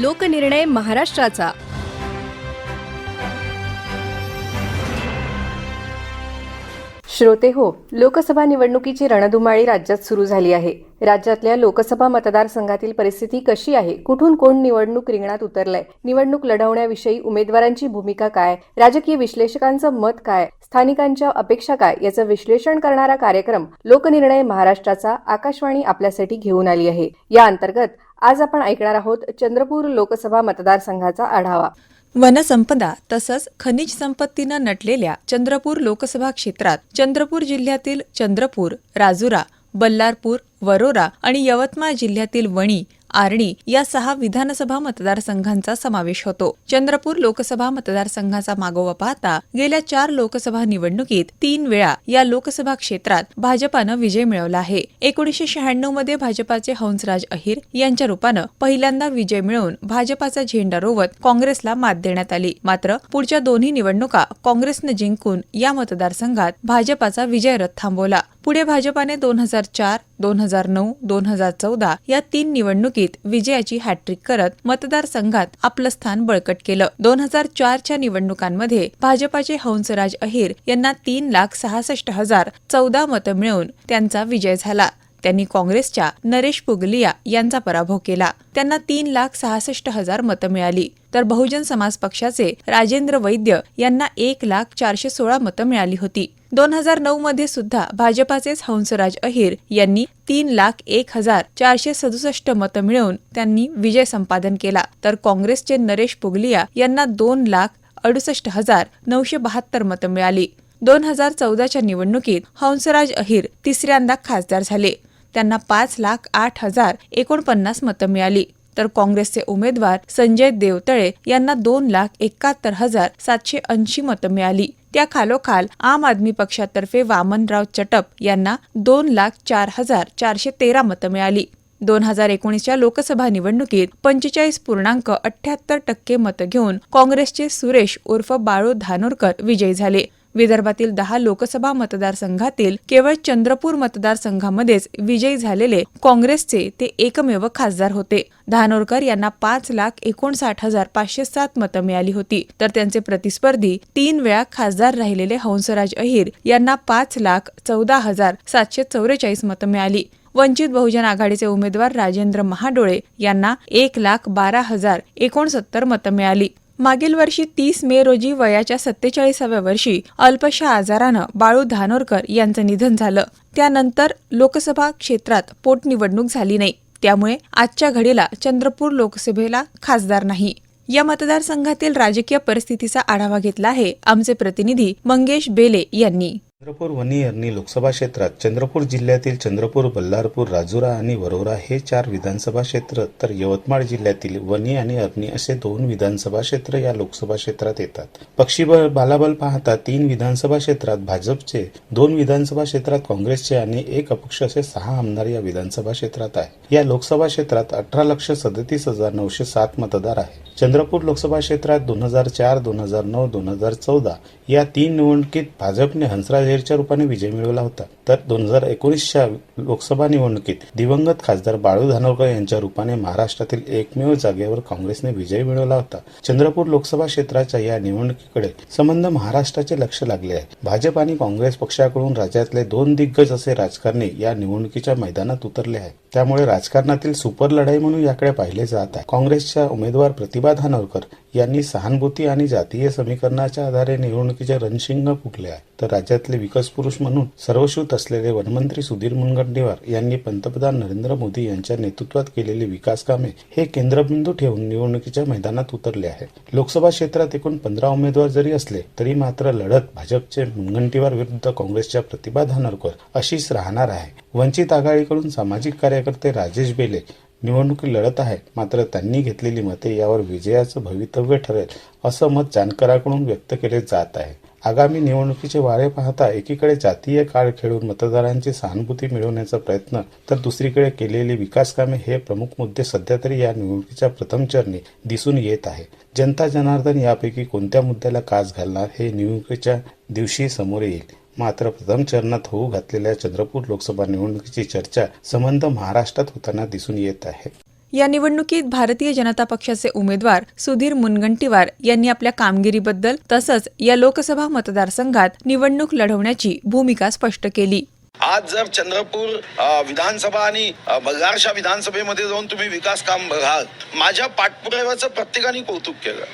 लोकनिर्णय महाराष्ट्राचा. श्रोते हो लोकसभा निवडणुकीची रणधुमाळी राज्यात सुरू झाली आहे. राज्यातल्या लोकसभा मतदारसंघातील परिस्थिती कशी आहे? कुठून कोण निवडणूक रिंगणात उतरलंय? निवडणूक लढवण्याविषयी उमेदवारांची भूमिका काय? राजकीय विश्लेषकांचं मत काय? स्थानिकांच्या अपेक्षा काय? याचं विश्लेषण करणारा कार्यक्रम लोकनिर्णय महाराष्ट्राचा आकाशवाणी आपल्यासाठी घेऊन आली आहे. या अंतर्गत आज आपण ऐकणार आहोत चंद्रपूर लोकसभा मतदारसंघाचा आढावा. वनसंपदा तसंच खनिज संपत्तीनं नटलेल्या चंद्रपूर लोकसभा क्षेत्रात चंद्रपूर जिल्ह्यातील चंद्रपूर राजुरा बल्लारपूर वरोरा आणि यवतमाळ जिल्ह्यातील वणी आर्णी या सहा विधानसभा मतदारसंघांचा समावेश होतो. चंद्रपूर लोकसभा मतदारसंघाचा मागोवा पाहता गेल्या चार लोकसभा निवडणुकीत तीन वेळा या लोकसभा क्षेत्रात भाजपानं विजय मिळवला आहे. एकोणीसशे शहाण्णवमध्ये भाजपाचे हंसराज अहिर यांच्या रूपानं पहिल्यांदा विजय मिळवून भाजपाचा झेंडा रोवत काँग्रेसला मात देण्यात आली. मात्र पुढच्या दोन्ही निवडणुका काँग्रेसनं जिंकून या मतदारसंघात भाजपाचा विजयरथ थांबवला. पुढे भाजपाने दोन हजार चार दोन हजार नऊ दोन हजार चौदा या तीन निवडणुकीत विजयाची हॅट्रिक करत मतदारसंघात आपलं स्थान बळकट केलं. दोन हजार चारच्या निवडणुकांमध्ये भाजपाचे हंसराज अहिर यांना तीन लाख सहासष्ट हजार चौदा मतं मिळवून त्यांचा विजय झाला. त्यांनी काँग्रेसच्या नरेश पुगलिया यांचा पराभव केला. त्यांना तीन लाख सहासष्ट हजार मतं मिळाली. तर बहुजन समाज पक्षाचे राजेंद्र वैद्य यांना एक लाख चारशे सोळा मतं मिळाली होती. दोन हजार नऊ मध्ये सुद्धा भाजपाचेच हंसराज अहिर यांनी तीन लाख एक हजार चारशे सदुसष्ट मतं मिळवून त्यांनी विजय संपादन केला. तर काँग्रेसचे नरेश पुगलिया यांना दोन लाख अडुसष्ट हजार नऊशे बहात्तर मतं मिळाली. दोन हजार चौदाच्या निवडणुकीत हंसराज अहिर तिसऱ्यांदा खासदार झाले. त्यांना पाच लाख आठ हजार एकोणपन्नास मतं मिळाली. तर काँग्रेसचे उमेदवार संजय देवतळे यांना दोन लाख एकाहत्तर हजार सातशे ऐंशी मतं मिळाली. त्या खालोखाल आम आदमी पक्षातर्फे वामनराव चटप यांना दोन लाख चार हजार चारशे तेरा मतं मिळाली. दोन हजार एकोणीसच्या लोकसभा निवडणुकीत पंचेचाळीस पूर्णांक अठ्याहत्तर टक्के मतं घेऊन काँग्रेसचे सुरेश उर्फ बाळू धानोरकर विजयी झाले. विदर्भातील दहा लोकसभा मतदारसंघातील केवळ चंद्रपूर मतदारसंघामध्येच विजयी झालेले काँग्रेसचे ते एकमेव खासदार होते. धानोरकर यांना पाच लाख एकोणसाठ हजार पाचशे सात मतं मिळाली होती. तर त्यांचे प्रतिस्पर्धी तीन वेळा खासदार राहिलेले हंसराज अहिर यांना पाच लाख चौदा हजार सातशे चौवेचाळीस मतं मिळाली. वंचित बहुजन आघाडीचे उमेदवार राजेंद्र महाडोळे यांना एक लाख बारा हजार एकोणसत्तर मतं मिळाली. मागील वर्षी तीस मे रोजी वयाच्या सत्तेचाळीसाव्या वर्षी अल्पशा आजारानं बाळू धानोरकर यांचं निधन झालं. त्यानंतर लोकसभा क्षेत्रात पोटनिवडणूक झाली नाही. त्यामुळे आजच्या घडीला चंद्रपूर लोकसभेला खासदार नाही. या मतदारसंघातील राजकीय परिस्थितीचा आढावा घेतला आहे आमचे प्रतिनिधी मंगेश बेले यांनी. चंद्रपूर वनी अर्नी लोकसभा क्षेत्रात चंद्रपूर जिल्ह्यातील चंद्रपूर बल्लारपूर राजुरा आणि वरोरा हे चार विधानसभा क्षेत्र तर यवतमाळ जिल्ह्यातील वनी आणि अर्नी असे दोन विधानसभा क्षेत्र या लोकसभा क्षेत्रात येतात. पक्षीबळ बालाबल पाहता तीन विधानसभा क्षेत्रात भाजपचे दोन विधानसभा क्षेत्रात काँग्रेसचे आणि एक अपक्ष असे सहा आमदार या विधानसभा क्षेत्रात आहे. या लोकसभा क्षेत्रात अठरा लक्ष सदतीस हजार नऊशे सात मतदार आहे. चंद्रपूर लोकसभा क्षेत्रात दोन हजार चार दोन हजार नऊ दोन हजार चौदा या तीन निवडणुकीत भाजपने हंसराज अहिरच्या रूपाने विजय मिळवला होता. तर दोन हजार एकोणीसच्या लोकसभा निवडणुकीत दिवंगत खासदार बाळू धानोरकर यांच्या रूपाने महाराष्ट्रातील एकमेव जागेवर काँग्रेसने विजय मिळवला होता. चंद्रपूर लोकसभा क्षेत्राच्या या निवडणुकीकडे संबंध महाराष्ट्राचे लक्ष लागले आहे. भाजप आणि काँग्रेस पक्षाकडून राज्यातले दोन दिग्गज असे राजकारणी या निवडणुकीच्या मैदानात उतरले आहेत. त्यामुळे राजकारणातील सुपर लढाई म्हणून याकडे पाहिले जात आहे. काँग्रेसच्या उमेदवार प्रतिभा धानोरकर यांनी सहानुभूती आणि जातीय समीकरणाच्या आधारे निवडणुकीचे रणशिंग फुकले आहे. तर राज्यातले विकास पुरुष म्हणून सर्वश्रुत असलेले वनमंत्री सुधीर मुनगंटीवार यांनी पंतप्रधान नरेंद्र मोदी यांच्या नेतृत्वात केलेली विकास कामे हे केंद्रबिंदू ठेवून निवडणुकीच्या मैदानात उतरले आहे लोकसभा क्षेत्रात एकूण पंधरा उमेदवार जरी असले तरी मात्र लढत भाजपचे मुनगंटीवार विरुद्ध काँग्रेसच्या प्रतिभा धानोरकर अशीच राहणार आहे. वंचित आघाडीकडून सामाजिक कार्यकर्ते राजेश बेले निवडणुकी लढत आहे मात्र त्यांनी घेतलेली मते यावर विजयाचं भवितव्य ठरेल असं मत जानकरांकडून व्यक्त केले जात आहे. आगामी निवडणुकीचे वारे पाहता एकीकडे जातीय काळ खेळून मतदारांची सहानुभूती मिळवण्याचा प्रयत्न तर दुसरीकडे केलेली विकासकामे हे प्रमुख मुद्दे सध्या तरी या निवडणुकीच्या प्रथम चरणी दिसून येत आहे. जनता जनार्दन यापैकी कोणत्या मुद्द्याला कास घालणार हे निवडणुकीच्या दिवशी समोर येईल. मात्र प्रथम चरणात होऊ घातलेल्या चंद्रपूर लोकसभा निवडणुकीची चर्चा संबंध महाराष्ट्रात होताना दिसून येत आहे. या निवडणुकीत भारतीय जनता पक्षाचे उमेदवार सुधीर मुनगंटीवार यांनी आपल्या कामगिरीबद्दल तसंच या लोकसभा मतदारसंघात निवडणूक लढवण्याची भूमिका स्पष्ट केली. आज जर चंद्रपूर विधानसभा आणि बल्लारशा विधानसभेमध्ये जाऊन तुम्ही विकास काम बघाल माझ्या पाठपुराव्याचं प्रत्येकाने कौतुक केलं.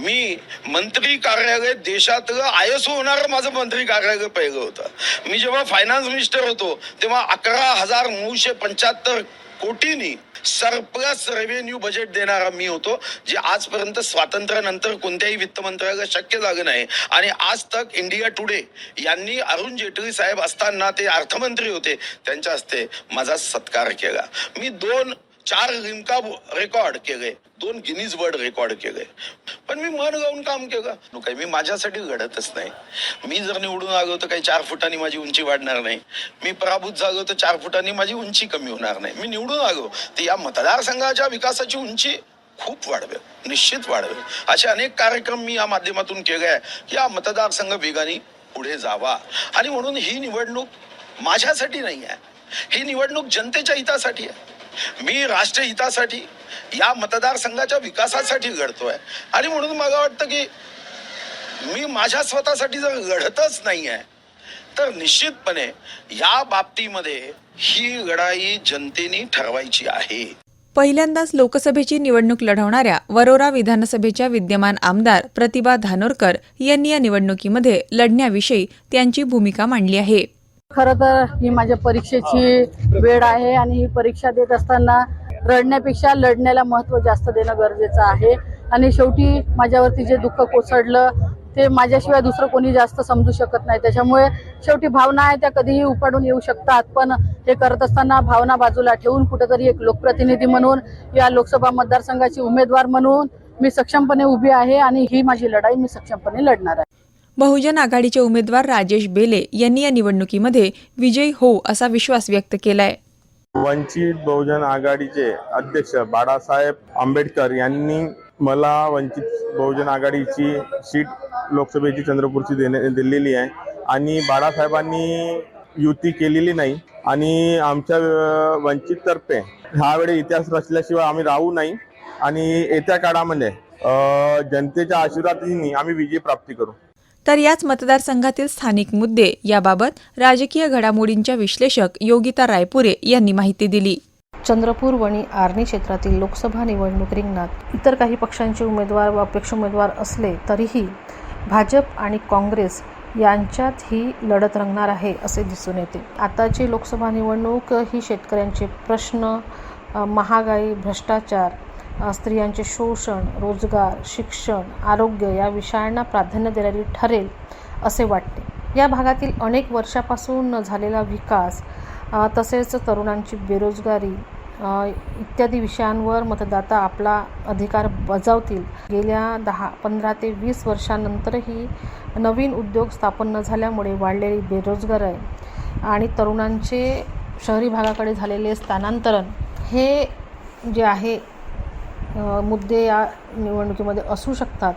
मी मंत्री कार्यालय देशातलं आय एस होणारं माझं मंत्री कार्यालय पहिलं होतं. मी जेव्हा फायनान्स मिनिस्टर होतो तेव्हा अकरा हजार नऊशे पंच्याहत्तर कोटीनी सरप्लस रेव्हेन्यू बजेट देणारा मी होतो जे आजपर्यंत स्वातंत्र्यानंतर कोणत्याही वित्त मंत्र्याला शक्य झालं नाही. आणि आज तक इंडिया टुडे यांनी अरुण जेटली साहेब असताना ते अर्थमंत्री होते त्यांच्या हस्ते माझा सत्कार केला. मी दोन चार रिमका रेकॉर्ड केले. दोन गिनीज वर्ल्ड रेकॉर्ड केले. पण मी मन गाऊन काम केलं. काही मी माझ्यासाठी घडतच नाही. मी जर निवडून आलो तर काही चार फुटांनी माझी उंची वाढणार नाही. मी पराभूत झालो तर चार फुटांनी माझी उंची कमी होणार नाही. मी निवडून आलो तर या मतदारसंघाच्या विकासाची उंची खूप वाढवेल निश्चित वाढवेल. असे अनेक कार्यक्रम मी या माध्यमातून केले आहे की मतदारसंघ वेगाने पुढे जावा. आणि म्हणून ही निवडणूक माझ्यासाठी नाही आहे. ही निवडणूक जनतेच्या हितासाठी आहे. मी राष्ट्रहितासाठी या मतदारसंघाच्या विकासासाठी घडतोय आणि म्हणून मला वाटतं की मी माझ्या स्वतःसाठी जर घडतच नाही आहे तर निश्चितपणे या बाबतीमध्ये ही लढाई जनतेने ठरवायची आहे. पहिल्यांदाच लोकसभेची निवडणूक लढवणाऱ्या वरोरा विधानसभेच्या विद्यमान आमदार प्रतिभा धानोरकर यांनी या निवडणुकीमध्ये लढण्याविषयी त्यांची भूमिका मांडली आहे. खरं तर ही माझ्या परीक्षेची वेळ आहे आणि ही परीक्षा देत असताना रडण्यापेक्षा लढण्याला महत्त्व जास्त देणं गरजेचं आहे. आणि शेवटी माझ्यावरती जे दुःख कोसळलं ते माझ्याशिवाय दुसरं कोणी जास्त समजू शकत नाही. त्याच्यामुळे शेवटी भावना आहे त्या कधीही उपाडून येऊ शकतात. पण हे करत असताना भावना बाजूला ठेवून कुठेतरी एक लोकप्रतिनिधी म्हणून या लोकसभा मतदारसंघाची उमेदवार म्हणून मी सक्षमपणे उभी आहे आणि ही माझी लढाई मी सक्षमपणे लढणार आहे. बहुजन आघाडीचे उमेदवार राजेश बेले यांनी या निवडणुकीमध्ये विजयी हो असा विश्वास व्यक्त केलाय. वंचित बहुजन आघाडीचे अध्यक्ष बाळासाहेब आंबेडकर यांनी मला वंचित बहुजन आघाडीची सीट लोकसभेची चंद्रपूरची देणे दिलेली आहे. आणि बाळासाहेबांनी युती केलेली नाही आणि आमच्या वंचिततर्फे ह्यावेळी इतिहास रचल्याशिवाय आम्ही राहू नाही. आणि येत्या काळामध्ये जनतेच्या आशीर्वादाने आम्ही विजय प्राप्ती करू. तर याच मतदारसंघातील स्थानिक मुद्दे याबाबत राजकीय घडामोडींच्या विश्लेषक योगिता रायपुरे यांनी माहिती दिली. चंद्रपूर वणी आर्णी क्षेत्रातील लोकसभा निवडणूक रिंगणात इतर काही पक्षांचे उमेदवार व अपेक्ष उमेदवार असले तरीही भाजप आणि काँग्रेस यांच्यात ही लढत रंगणार आहे असे दिसून येते. आताची लोकसभा निवडणूक ही शेतकऱ्यांचे प्रश्न महागाई भ्रष्टाचार स्त्रियांचे शोषण रोजगार शिक्षण आरोग्य या विषयांना प्राधान्य देणारी ठरेल असे वाटते. या भागातील अनेक वर्षापासून झालेला विकास तसेच तरुणांची बेरोजगारी इत्यादी विषयांवर मतदाता आपला अधिकार बजावतील. गेल्या दहा पंधरा ते वीस वर्षानंतरही नवीन उद्योग स्थापन न झाल्यामुळे वाढलेली बेरोजगार आहे आणि तरुणांचे शहरी भागाकडे झालेले स्थानांतरण हे जे आहे मुद्दे या निवडणुकीमध्ये असू शकतात.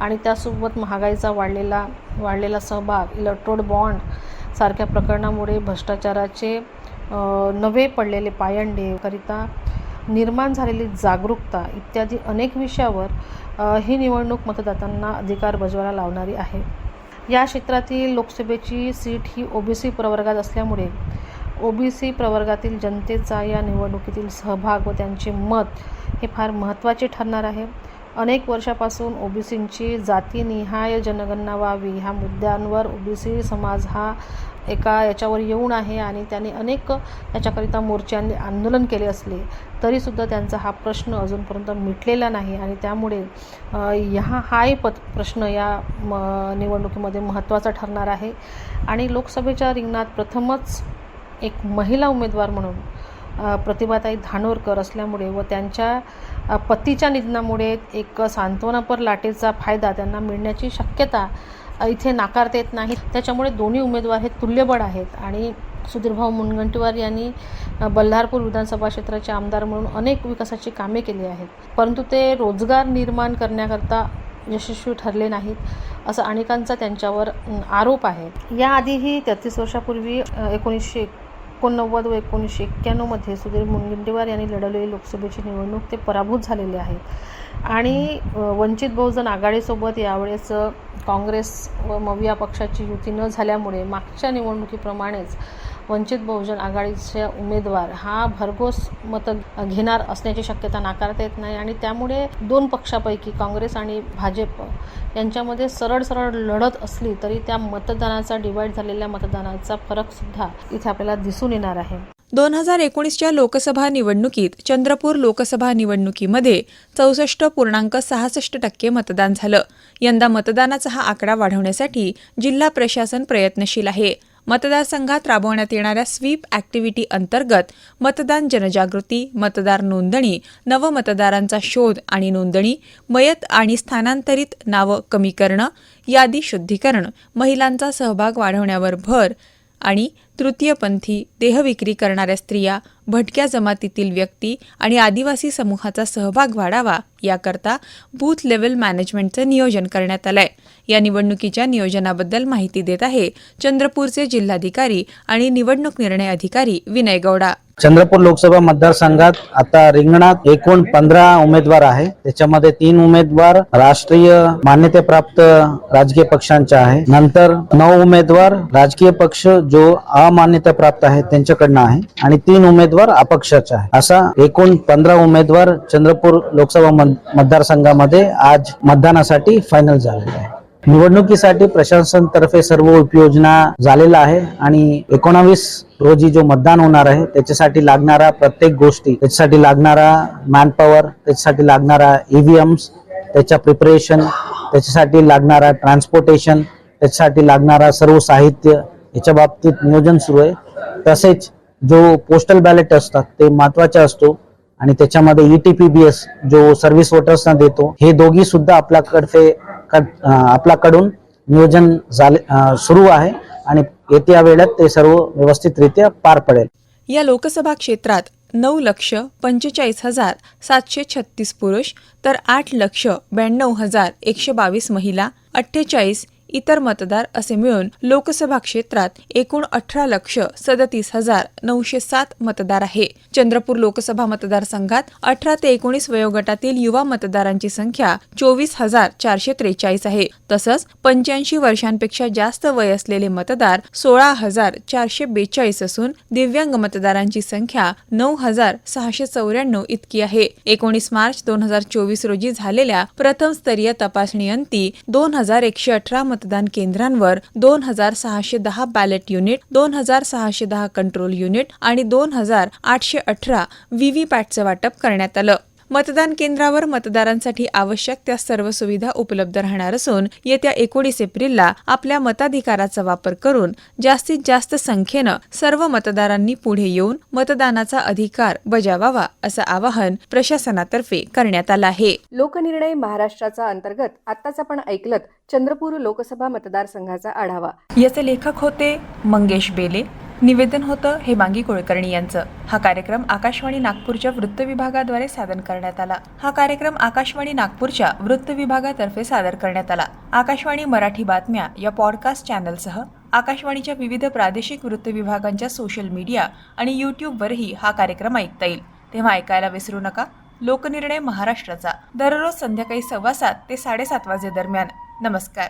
आणि त्यासोबत महागाईचा वाढलेला वाढलेला सहभाग इलेक्ट्रोड बॉन्ड सारख्या प्रकरणामुळे भ्रष्टाचाराचे नवे पडलेले पायंडेकरिता निर्माण झालेली जागरूकता इत्यादी अनेक विषयावर ही निवडणूक मतदातांना अधिकार बजवायला लावणारी आहे. या क्षेत्रातील लोकसभेची सीट ही ओबीसी प्रवर्गात असल्यामुळे ओबीसी प्रवर्गातील जनतेचा या निवडणुकीतील सहभाग व त्यांचे मत हे फार महत्त्वाचे ठरणार आहे. अनेक वर्षापासून ओबीसींची जातीनिहाय जनगणना व्हावी ह्या मुद्द्यांवर ओबीसी समाज हा एका याच्यावर येऊन आहे आणि त्यांनी अनेक याच्याकरिता मोर्चांनी आंदोलन केले असले तरीसुद्धा त्यांचा हा प्रश्न अजूनपर्यंत मिटलेला नाही आणि त्यामुळे ह्या हाही पत प्रश्न या म निवडणुकीमध्ये महत्त्वाचा ठरणार आहे. आणि लोकसभेच्या रिंगणात प्रथमच एक महिला उमेदवार म्हणून प्रतिभाताई धानोरकर असल्यामुळे व त्यांच्या पतीच्या निधनामुळे एक सांत्वनापर लाटेचा फायदा त्यांना मिळण्याची शक्यता इथे नाकारता येत नाही. त्याच्यामुळे दोन्ही उमेदवार हे तुल्यबळ आहेत आणि सुधीरभाऊ मुनगंटीवार यांनी बल्लारपूर बल्हारपूर विधानसभा क्षेत्राचे आमदार म्हणून अनेक विकासाची कामे केली आहेत. परंतु ते रोजगार निर्माण करण्याकरता यशस्वी ठरले नाहीत असं अनेकांचा त्यांच्यावर आरोप आहे. याआधीही तेहतीस वर्षापूर्वी एकोणीसशे एकोणनव्वद व एकोणीसशे एक्क्याण्णवमध्ये सुधीर मुनगंटीवार यांनी लढवलेली लोकसभेची निवडणूक ते पराभूत झालेले आहेत आणि वंचित बहुजन आघाडीसोबत यावेळेस काँग्रेस व मविया पक्षाची युती न झाल्यामुळे मागच्या निवडणुकीप्रमाणेच वंचित बहुजन आघाडीचा उमेदवार हा भरघोस मतं घेणार असण्याची शक्यता नाकारता येत नाही आणि त्यामुळे दोन पक्षापैकी काँग्रेस आणि भाजप यांच्यामध्ये सरळ सरळ लढत असली तरी त्या मतदानाचा डिवाईड झालेल्या मतदानाचा फरकसुद्धा इथे आपल्याला दिसून येणार आहे. दोन हजार एकोणीसच्या लोकसभा निवडणुकीत चंद्रपूर लोकसभा निवडणुकीमध्ये चौसष्ट पूर्णांक सहासष्ट टक्के मतदान झालं. यंदा मतदानाचा हा आकडा वाढवण्यासाठी जिल्हा प्रशासन प्रयत्नशील आहे. मतदारसंघात राबवण्यात येणाऱ्या स्वीप ॲक्टिव्हिटी अंतर्गत मतदान जनजागृती मतदार नोंदणी नवमतदारांचा शोध आणि नोंदणी मयत आणि स्थानांतरित नावं कमी करणं यादी शुद्धीकरण महिलांचा सहभाग वाढवण्यावर भर आणि तृतीयपंथी देहविक्री करणाऱ्या स्त्रिया भटक्या जमातीतील व्यक्ती आणि आदिवासी समूहाचा सहभाग वाढावा याकरता बूथ लेवल मॅनेजमेंटचं नियोजन करण्यात आलंय. या निवडणुकीच्या नियोजनाबद्दल माहिती देत आहे चंद्रपूरचे जिल्हाधिकारी आणि निवडणूक निर्णय अधिकारी विनय गौडा. चंद्रपूर लोकसभा मतदारसंघात आता रिंगणात एकूण पंधरा उमेदवार आहे. त्याच्यामध्ये तीन उमेदवार राष्ट्रीय मान्यतेप्राप्त राजकीय पक्षांचे आहे. नंतर नऊ उमेदवार राजकीय पक्ष जो अमान्यताप्राप्त आहे त्यांच्याकडनं आहे आणि तीन उमेदवार अपक्षाचे आहे असा एकूण पंधरा उमेदवार चंद्रपूर लोकसभा मतदारसंघामध्ये आज मतदानासाठी फायनल झालेले आहे. निवडणुकीसाठी प्रशासनतर्फे सर्व उपयोजना झालेला आहे आणि एकोणावीस रोजी जो मतदान होणार आहे त्याच्यासाठी लागणारा प्रत्येक गोष्टी त्याच्यासाठी लागणारा मॅनपॉवर त्याच्यासाठी लागणारा ईव्हीएम्स त्याच्या प्रिपरेशन त्याच्यासाठी लागणारा ट्रान्सपोर्टेशन त्याच्यासाठी लागणारा सर्व साहित्य याच्या बाबतीत नियोजन सुरू आहे. तसेच जो पोस्टल बॅलेट असतात ते महत्त्वाचे असतो आणि त्याच्यामध्ये ईटीपीबीएस जो सर्व्हिस वोटर्सना देतो हे दोघी सुद्धा आपल्याकडे आपल्याकडून नियोजन झाले सुरू आहे आणि येत्या वेळात ते सर्व व्यवस्थितरित्या पार पडेल. या लोकसभा क्षेत्रात नऊ लक्ष पंचेचाळीस हजार सातशे छत्तीस पुरुष तर आठ लक्ष ब्याण्णव हजार एकशे बावीस महिला अठ्ठेचाळीस इतर मतदार असे मिळून लोकसभा क्षेत्रात एकूण अठरा लक्ष सदतीस हजार नऊशे सात मतदार आहे. चंद्रपूर लोकसभा मतदारसंघात अठरा ते एकोणीस वयोगटातील युवा मतदारांची संख्या चोवीस हजार चारशे त्रेचाळीस आहे. तसंच पंच्याऐंशी वर्षांपेक्षा जास्त वय असलेले मतदार सोळा हजार चारशे बेचाळीस असून दिव्यांग मतदारांची संख्या नऊ हजार सहाशे चौऱ्याण्णव इतकी आहे. एकोणीस मार्च दोन हजार चोवीस रोजी झालेल्या प्रथम स्तरीय तपासणी अंती दोन हजार एकशे अठरा मतदान केंद्रांवर दोन हजार सहाशे दहा बॅलेट युनिट दोन हजार सहाशे दहा कंट्रोल युनिट आणि दोन हजार आठशे अठरा व्हीव्हीपॅटचं वाटप करण्यात आलं. मतदान केंद्रावर मतदारांसाठी आवश्यक त्या सर्व सुविधा उपलब्ध राहणार असून येत्या एकोणीस एप्रिलला आपल्या मताधिकाराचा वापर करून जास्तीत जास्त संख्येनं सर्व मतदारांनी पुढे येऊन मतदानाचा अधिकार बजावावा असं आवाहन प्रशासनातर्फे करण्यात आलं आहे. लोकनिर्णय महाराष्ट्राचा अंतर्गत आत्ताच आपण ऐकलत चंद्रपूर लोकसभा मतदारसंघाचा आढावा. याचे लेखक होते मंगेश बेले. निवेदन होतं हेमांगी कुलकर्णी यांचं. हा कार्यक्रम आकाशवाणी नागपूरच्या वृत्त विभागाद्वारे सादर करण्यात आला. हा कार्यक्रम आकाशवाणी नागपूरच्या वृत्त विभागातर्फे सादर करण्यात आला. आकाशवाणी मराठी बातम्या या पॉडकास्ट चॅनलसह आकाशवाणीच्या विविध प्रादेशिक वृत्त विभागांच्या सोशल मीडिया आणि यूट्यूबवरही हा कार्यक्रम ऐकता येईल. तेव्हा ऐकायला विसरू नका. लोकनिर्णय महाराष्ट्राचा. दररोज संध्याकाळी सव्वा सात ते साडेसात वाजे दरम्यान नमस्कार.